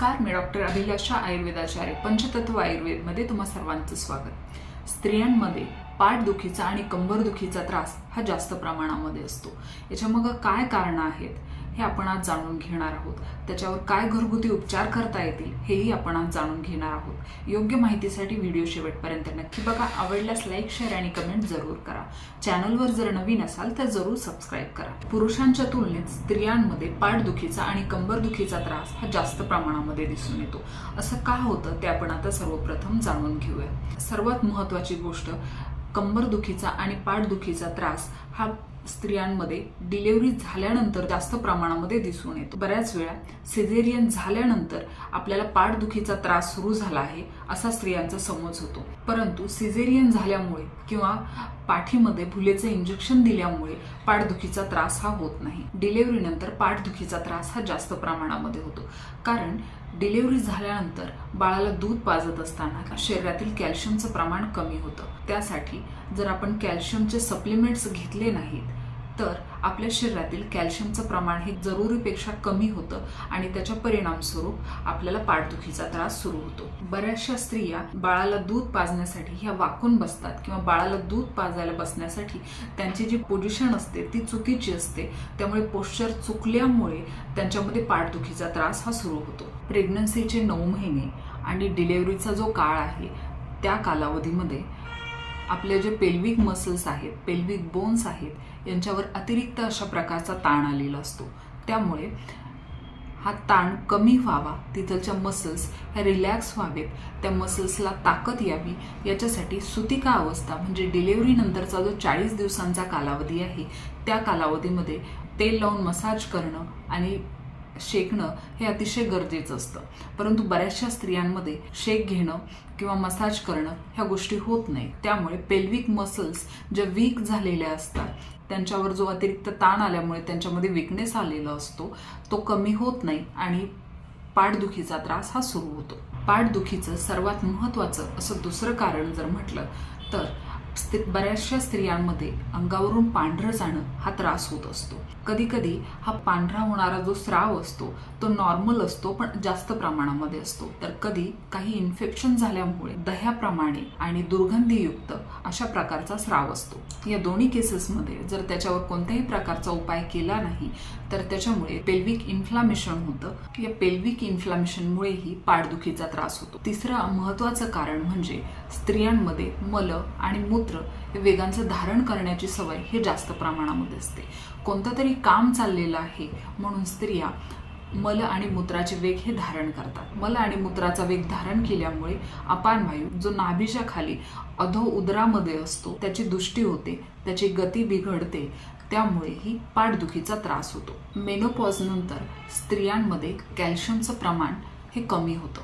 नमस्कार मी डॉक्टर अभिलाषा आयुर्वेदाचार्य पंचतत्व आयुर्वेदमध्ये तुम्हा सर्वांचं स्वागत. स्त्रियांमध्ये पाठदुखीचा आणि कंबरदुखीचा त्रास हा जास्त प्रमाणामध्ये असतो. याच्यामग काय कारणं आहेत? हे आपण आज जाणून घेणार आहोत. त्याच्यावर काय घरगुती उपचार करता येतील हेही आपण आज जाणून घेणार आहोत. योग्य माहितीसाठी व्हिडिओ शेवटपर्यंत नक्की बघा. आवडल्यास लाईक शेअर आणि कमेंट जरूर करा. चॅनलवर जर नवीन असाल तर जरूर सबस्क्राईब करा. पुरुषांच्या तुलनेत स्त्रियांमध्ये पाठदुखीचा आणि कंबरदुखीचा त्रास हा जास्त प्रमाणामध्ये दिसून येतो. असं का होतं ते आपण आता सर्वप्रथम जाणून घेऊया. सर्वात महत्वाची गोष्ट कंबरदुखीचा आणि पाठदुखीचा त्रास हा स्त्रियांमध्ये डिलिव्हरी झाल्यानंतर जास्त प्रमाणामध्ये दिसून येतो. बऱ्याच वेळा सिझेरियन झाल्यानंतर आपल्याला पाठदुखीचा त्रास सुरू झाला आहे असा स्त्रियांचा समज होतो. परंतु सिझेरियन झाल्यामुळे किंवा पाठीमध्ये भुलेचं इंजेक्शन दिल्यामुळे पाठदुखीचा त्रास हा होत नाही. डिलिव्हरीनंतर पाठदुखीचा त्रास हा जास्त प्रमाणामध्ये होतो. कारण डिलिव्हरी झाल्यानंतर बाळाला दूध पाजत असताना शरीरातील कॅल्शियमचं प्रमाण कमी होतं. त्यासाठी जर आपण कॅल्शियमचे सप्लिमेंट्स घेतले नाहीत तर आपल्या शरीरातील कॅल्शियमचं प्रमाण हे जरुरीपेक्षा कमी होतं आणि त्याच्या परिणामस्वरूप आपल्याला पाठदुखीचा त्रास सुरू होतो. बऱ्याचशा स्त्रिया बाळाला दूध पाजण्यासाठी ह्या वाकून बसतात किंवा बाळाला दूध पाजायला बसण्यासाठी त्यांची जी पोझिशन असते ती चुकीची असते. त्यामुळे पोश्चर चुकल्यामुळे त्यांच्यामध्ये पाठदुखीचा त्रास हा सुरू होतो. प्रेग्नन्सीचे नऊ महिने आणि डिलेवरीचा जो काळ आहे त्या कालावधीमध्ये आपले जे पेल्विक मसल्स आहेत पेल्विक बोन्स आहेत यांच्यावर अतिरिक्त अशा प्रकारचा ताण आलेला असतो. त्यामुळे हा ताण कमी व्हावा तिथलच्या मसल्स ह्या रिलॅक्स व्हावेत त्या मसल्सला ताकद यावी याच्यासाठी सुतिका अवस्था म्हणजे डिलेवरी नंतरचा जो चाळीस दिवसांचा कालावधी आहे त्या कालावधीमध्ये तेल लावून मसाज करणं आणि शेकणं हे अतिशय गरजेचं असतं. परंतु बऱ्याचशा स्त्रियांमध्ये शेक घेणं किंवा मसाज करणं ह्या गोष्टी होत नाही. त्यामुळे पेल्विक मसल्स ज्या वीक झालेल्या असतात त्यांच्यावर जो अतिरिक्त ताण आल्यामुळे त्यांच्यामध्ये विकनेस आलेला असतो तो कमी होत नाही आणि पाठदुखीचा त्रास हा सुरू होतो. पाठदुखीचं सर्वात महत्त्वाचं असं दुसरं कारण जर म्हटलं तर बऱ्याचशा स्त्रियांमध्ये अंगावरून पांढरं जाणं हा त्रास होत असतो. कधी कधी हा पांढरा होणारा जो स्राव असतो तो नॉर्मल असतो पण जास्त प्रमाणामध्ये असतो. तर कधी काही इन्फेक्शन झाल्यामुळे दह्याप्रमाणे आणि दुर्गंधीयुक्त अशा प्रकारचा स्राव असतो. या दोन्ही केसेसमध्ये जर त्याच्यावर कोणत्याही प्रकारचा उपाय केला नाही तर त्याच्यामुळे पेल्विक इन्फ्लामेशन होतं. या पेल्विक इन्फ्लामेशनमुळेही पाठदुखीचा त्रास होतो. तिसरं महत्वाचं कारण म्हणजे स्त्रियांमध्ये मल आणि मूत्र हे वेगांचं धारण करण्याची सवय हे जास्त प्रमाणामध्ये असते. कोणतं तरी काम चाललेलं आहे म्हणून स्त्रिया मल आणि मूत्राचे वेग हे धारण करतात. मल आणि मूत्राचा वेग धारण केल्यामुळे अपान वायू जो नाभीच्या खाली अधो उदरामध्ये असतो त्याची दृष्टी होते त्याची गती बिघडते त्यामुळेही पाठदुखीचा त्रास होतो. मेनोपॉज नंतर स्त्रियांमध्ये कॅल्शियमचं प्रमाण हे कमी होतं.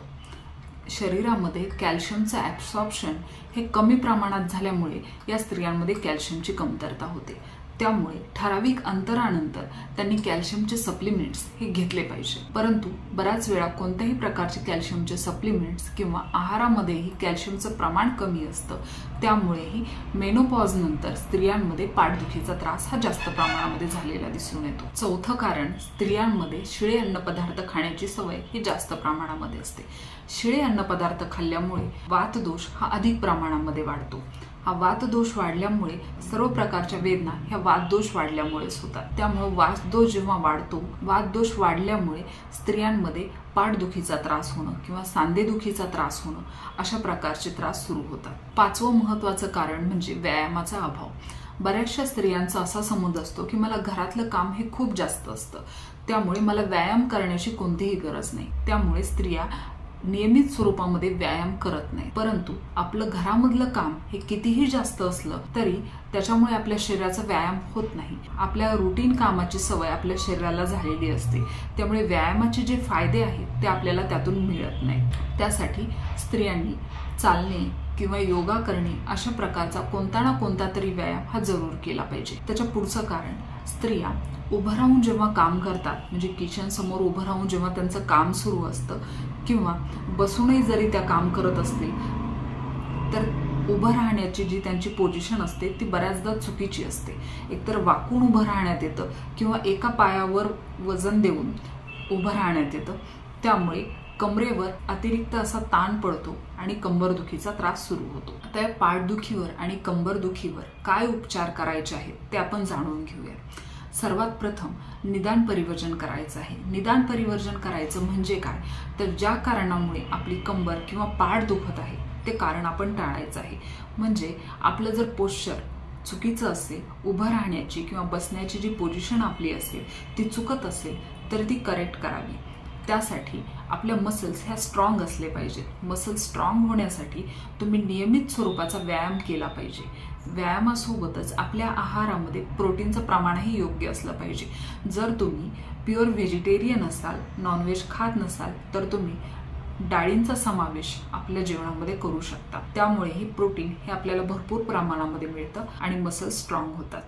शरीरामध्ये कॅल्शियमचं ॲब्सॉर्प्शन हे कमी प्रमाणात झाल्यामुळे या स्त्रियांमध्ये कॅल्शियमची कमतरता होते. त्यामुळे ठराविक अंतरानंतर त्यांनी कॅल्शियमचे सप्लिमेंट्स हे घेतले पाहिजे. परंतु बऱ्याच वेळा कोणत्याही प्रकारचे कॅल्शियमचे सप्लिमेंट्स किंवा आहारामध्येही कॅल्शियमचं प्रमाण कमी असतं. त्यामुळेही मेनोपॉज नंतर स्त्रियांमध्ये पाठदुखीचा त्रास हा जास्त प्रमाणामध्ये झालेला दिसून येतो. चौथं कारण स्त्रियांमध्ये शिळे अन्नपदार्थ खाण्याची सवय ही जास्त प्रमाणामध्ये असते. शिळे अन्नपदार्थ खाल्ल्यामुळे वातदोष हा अधिक प्रमाणामध्ये वाढतो. हा वातदोष वाढल्यामुळे सर्व प्रकारच्या वेदना ह्या वातदोष वाढल्यामुळेच होतात. त्यामुळे वातदोष जेव्हा वाढतो वातदोष वाढल्यामुळे स्त्रियांमध्ये पाठदुखीचा त्रास होणं किंवा सांधेदुखीचा त्रास होणं अशा प्रकारचे त्रास सुरू होतात. पाचवं महत्त्वाचं कारण म्हणजे व्यायामाचा अभाव. बऱ्याचशा स्त्रियांचा असा समज असतो की मला घरातलं काम हे खूप जास्त असतं. त्यामुळे मला व्यायाम करण्याची कोणतीही गरज नाही. त्यामुळे स्त्रिया नियमित स्वरूपामध्ये व्यायाम करत नाही परंतु आपलं घरामधलं काम हे कितीही जास्त असलं तरी त्याच्यामुळे आपल्या शरीराचा व्यायाम होत नाही. आपल्या रुटीन कामाची सवय आपल्या शरीराला झालेली असते. त्यामुळे व्यायामाचे जे फायदे आहेत ते आपल्याला त्यातून मिळत नाही त्यासाठी स्त्रियांनी चालणे किंवा योगा करणे अशा प्रकारचा कोणता ना कोणता तरी व्यायाम हा जरूर केला पाहिजे. त्याच्या पुढचं कारण स्त्रिया उभं राहून जेव्हा काम करतात म्हणजे किचन समोर उभं राहून जेव्हा त्यांचं काम सुरू असतं किंवा बसूनही जरी त्या काम करत असतील तर उभं राहण्याची जी त्यांची पोझिशन असते ती बऱ्याचदा चुकीची असते. एकतर वाकून उभं राहण्यात येतं किंवा एका पायावर वजन देऊन उभं राहण्यात येतं. त्यामुळे कमरेवर अतिरिक्त असा ताण पडतो आणि कंबरदुखीचा त्रास सुरू होतो. आता या पाठदुखीवर आणि कंबरदुखीवर काय उपचार करायचे आहेत ते आपण जाणून घेऊया सर्वात प्रथम निदान परिवर्जन करायचं आहे. निदान परिवर्जन करायचं म्हणजे काय? तर ज्या कारणामुळे आपली कंबर किंवा पाठ दुखत आहे ते कारण आपण टाळायचं आहे. म्हणजे आपलं जर पोश्चर चुकीचं असेल उभं राहण्याची किंवा बसण्याची जी पोझिशन आपली असेल ती चुकत असेल तर ती करेक्ट करावी. त्यासाठी आपल्या मसल्स ह्या स्ट्रॉंग असले पाहिजेत मसल्स स्ट्रॉंग होण्यासाठी तुम्ही नियमित स्वरूपाचा व्यायाम केला पाहिजे. व्यायामासोबतच आपल्या आहारामध्ये प्रोटीनचं प्रमाणही योग्य असलं पाहिजे. जर तुम्ही प्युअर व्हेजिटेरियन असाल नॉनव्हेज खात नसाल तर तुम्ही डाळींचा समावेश आपल्या जेवणामध्ये करू शकता. त्यामुळे हे प्रोटीन हे आपल्याला भरपूर प्रमाणामध्ये मिळतं आणि मसल्स स्ट्रॉंग होतात.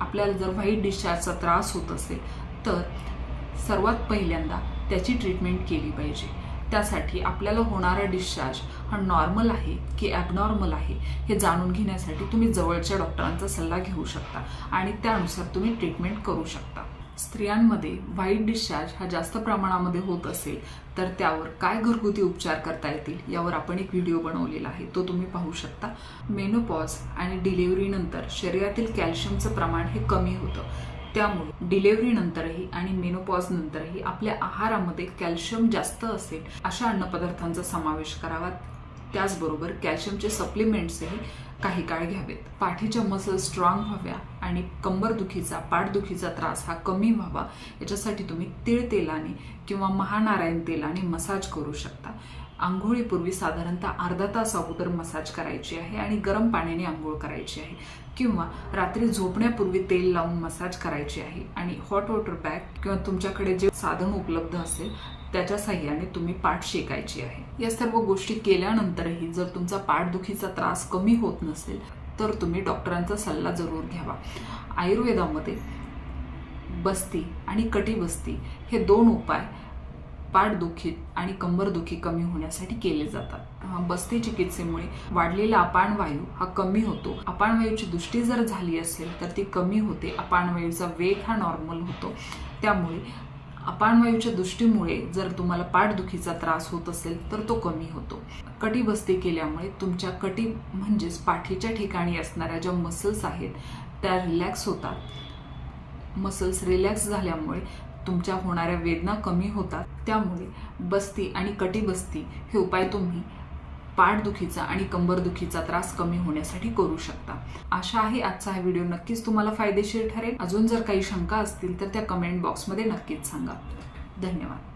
आपल्याला जर व्हाईट डिस्चार्जचा त्रास होत असेल तर सर्वात पहिल्यांदा त्याची ट्रीटमेंट केली पाहिजे. त्यासाठी आपल्याला होणारा डिस्चार्ज हा नॉर्मल आहे की ॲबनॉर्मल आहे हे जाणून घेण्यासाठी तुम्ही जवळच्या डॉक्टरांचा सल्ला घेऊ शकता आणि त्यानुसार तुम्ही ट्रीटमेंट करू शकता. स्त्रियांमध्ये व्हाईट डिस्चार्ज हा जास्त प्रमाणामध्ये होत असेल तर त्यावर काय घरगुती उपचार करता येतील यावर आपण एक व्हिडिओ बनवलेला आहे. तो तुम्ही पाहू शकता. मेनोपॉज आणि डिलिव्हरीनंतर शरीरातील कॅल्शियमचं प्रमाण हे कमी होतं. त्यामुळे डिलेव्हरीनंतरही आणि मेनोपॉज नंतरही आपल्या आहारामध्ये कॅल्शियम जास्त असेल अशा अन्नपदार्थांचा समावेश करावा. त्याचबरोबर कॅल्शियमचे सप्लिमेंट्सही काही काळ घ्यावेत. पाठीच्या मसल स्ट्रॉंग व्हाव्या आणि कंबरदुखीचा पाठदुखीचा त्रास हा कमी व्हावा. याच्यासाठी तुम्ही तीळ तेलाने किंवा महानारायण तेलाने मसाज करू शकता. आंघोळीपूर्वी साधारणतः अर्धा तास अगोदर मसाज करायची आहे आणि गरम पाण्याने आंघोळ करायची आहे. किंवा रात्री झोपण्यापूर्वी तेल लावून मसाज करायची आहे. आणि हॉट वॉटर बॅग किंवा तुमच्याकडे जे साधन उपलब्ध असेल त्याच्या साह्याने तुम्ही पाठ शेकायची आहे. या सर्व गोष्टी केल्यानंतरही जर तुमचा पाठदुखीचा त्रास कमी होत नसेल तर तुम्ही डॉक्टरांचा सल्ला जरूर घ्यावा. आयुर्वेदामध्ये बस्ती आणि कटिबस्ती हे दोन उपाय पाठदुखी आणि कंबरदुखी कमी होण्यासाठी केले जातात. बस्ती चिकित्सेमुळे वाढलेला अपानवायू हा कमी होतो. अपानवायूची दृष्टी जर झाली असेल तर ती कमी होते. अपानवायूचा वेग हा नॉर्मल होतो. त्यामुळे अपानवायूच्या दृष्टीमुळे जर तुम्हाला पाठदुखीचा त्रास होत असेल तर तो कमी होतो. कटीबस्ती केल्यामुळे तुमच्या कटी म्हणजेच पाठीच्या ठिकाणी असणाऱ्या ज्या मसल्स आहेत त्या रिलॅक्स होतात. मसल्स रिलॅक्स झाल्यामुळे तुमच्या होणाऱ्या वेदना कमी होतात. त्यामुळे बस्ती आणि कटीबस्ती हे उपाय तुम्ही पाठदुखीचा आणि कंबरदुखीचा त्रास कमी होण्यासाठी करू शकता. आशा आहे आजचा हा व्हिडिओ नक्कीच तुम्हाला फायदेशीर ठरेल. अजून जर काही शंका असतील तर त्या कमेंट बॉक्समध्ये नक्कीच सांगा. धन्यवाद.